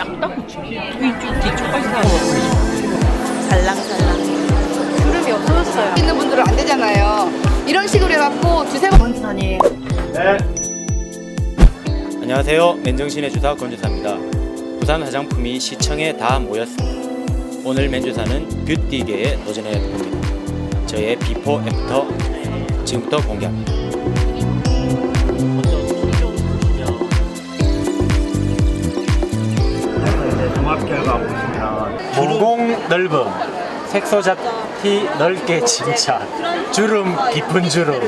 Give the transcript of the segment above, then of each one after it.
짱딱 이쪽 뒤쪽까지 다 살랑살랑. 주름이 없어졌어요. 있는 분들은 안 되잖아요. 이런 식으로 해갖고 두세 번 원산이 안녕하세요. 맨정신의 주사 권주사입니다. 부산 화장품이 시청에 다 모였습니다. 오늘 맨주사는 뷰티계에 도전해 봅니다. 저의 비포 애프터 지금부터 공개합니다. 보시면 모공 넓음, 색소 잡티 넓게 진짜, 주름 깊은 주름.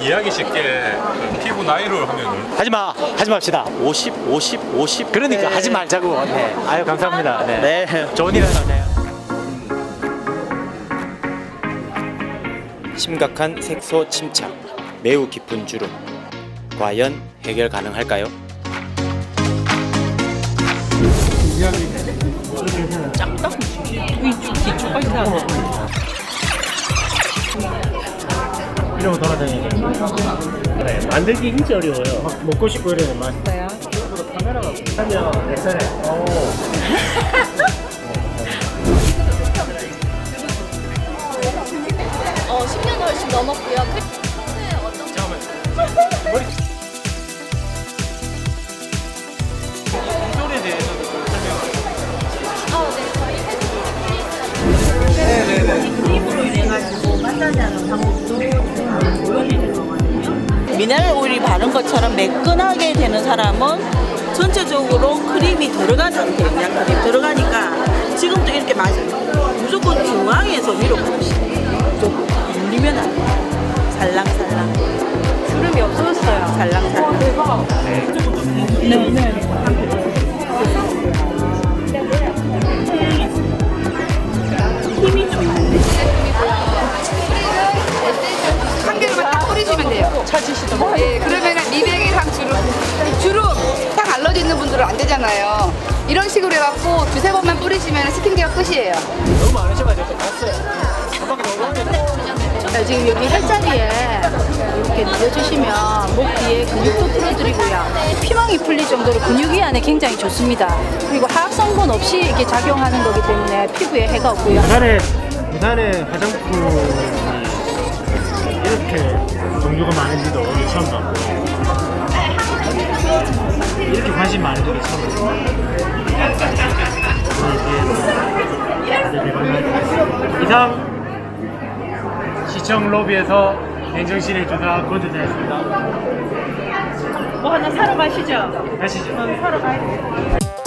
이해하기 쉽게 그 피부 나이로 하면은 하지 마, 하지 맙시다. 50, 50, 50. 그러니까 하지 말자고. 네. 아유 감사합니다. 네. 좋은 일 하네요. 심각한 색소 침착, 매우 깊은 주름. 과연 해결 가능할까요? 뒤쪽까지 다 이러고 돌아다니는 네, 만들기 진짜 어려워요 막 먹고 싶고 이러는 맛 있어요. 카메라가 하면 오. 어, 10년 훨씬 넘었고요. 네, 어떤 미네 매끈하게 되는 사람은 전체적으로 크림이 들어간 상태, 영양 크림 들어가니까 지금도 이렇게 맞아요. 무조건 중앙에서 위로 가시죠. 무조건 밀리면 안 돼요. 살랑살랑, 주름이 없어졌어요. 살랑살랑. 한 분들은 안 되잖아요. 이런 식으로 해갖고 두세 번만 뿌리시면 스킨케어 끝이에요. 너무 많으셔가지고 봤어요. 자, 지금 여기 혈자리에 이렇게 누워주시면 목 뒤에 근육도 풀어드리고요. 피멍이 풀릴 정도로 근육이 안에 굉장히 좋습니다. 그리고 화학 성분 없이 이게 작용하는 거기 때문에 피부에 해가 없고요. 부산에 부산에 화장품이 이렇게 종류가 많은지도 오늘 처음 봤고 이렇게 관심 많은 적이 처음 봤어요. 이상 시청 로비에서 맨정신의 주사 권주자였습니다. 뭐 하나 사러 가시죠. 가시죠. 사러 가야 돼요.